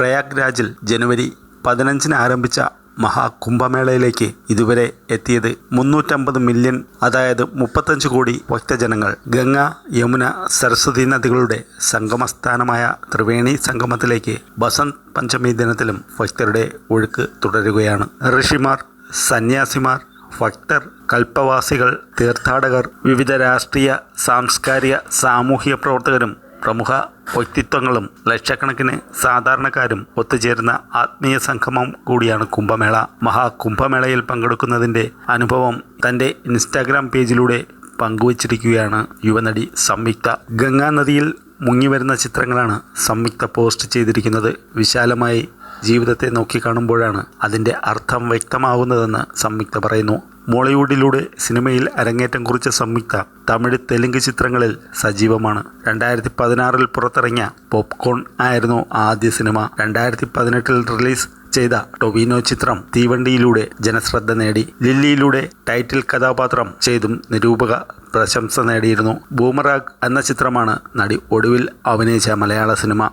പ്രയാഗ്രാജിൽ ജനുവരി പതിനഞ്ചിന് ആരംഭിച്ച മഹാകുംഭമേളയിലേക്ക് ഇതുവരെ എത്തിയത് മുന്നൂറ്റമ്പത് മില്യൺ അതായത് മുപ്പത്തഞ്ച് കോടി ഭക്തജനങ്ങൾ. ഗംഗ യമുന സരസ്വതി നദികളുടെ സംഗമസ്ഥാനമായ ത്രിവേണി സംഗമത്തിലേക്ക് ബസന്ത് പഞ്ചമി ദിനത്തിലും ഭക്തരുടെ ഒഴുക്ക് തുടരുകയാണ്. ഋഷിമാർ സന്യാസിമാർ ഭക്തർ കൽപ്പവാസികൾ തീർത്ഥാടകർ വിവിധ രാഷ്ട്രീയ സാംസ്കാരിക സാമൂഹിക പ്രവർത്തകരും പ്രമുഖ വ്യക്തിത്വങ്ങളും ലക്ഷക്കണക്കിന് സാധാരണക്കാരും ഒത്തുചേരുന്ന ആത്മീയ സംഗമം കൂടിയാണ് കുംഭമേള. മഹാകുംഭമേളയിൽ പങ്കെടുക്കുന്നതിന്റെ അനുഭവം തന്റെ ഇൻസ്റ്റാഗ്രാം പേജിലൂടെ പങ്കുവച്ചിരിക്കുകയാണ് യുവനടി സംയുക്ത. ഗംഗാനദിയിൽ മുങ്ങിവരുന്ന ചിത്രങ്ങളാണ് സംയുക്ത പോസ്റ്റ് ചെയ്തിരിക്കുന്നത്. വിശാലമായി ജീവിതത്തെ നോക്കിക്കാണുമ്പോഴാണ് അതിന്റെ അർത്ഥം വ്യക്തമാകുന്നതെന്ന് സംയുക്ത പറയുന്നു. മോളിവുഡിലൂടെ സിനിമയിൽ അരങ്ങേറ്റം കുറിച്ച സംയുക്ത തമിഴ് തെലുങ്ക് ചിത്രങ്ങളിൽ സജീവമാണ്. രണ്ടായിരത്തി പതിനാറിൽ പുറത്തിറങ്ങിയ പോപ്കോൺ ആയിരുന്നു ആദ്യ സിനിമ. രണ്ടായിരത്തി പതിനെട്ടിൽ റിലീസ് ചെയ്ത ടൊവിനോ ചിത്രം തീവണ്ടിയിലൂടെ ജനശ്രദ്ധ നേടി. ലില്ലിയിലൂടെ ടൈറ്റിൽ കഥാപാത്രം ചെയ്തും നിരൂപക പ്രശംസ നേടിയിരുന്നു. ബൂമറാഗ് എന്ന ചിത്രമാണ് നടി ഒടുവിൽ അഭിനയിച്ച മലയാള സിനിമ.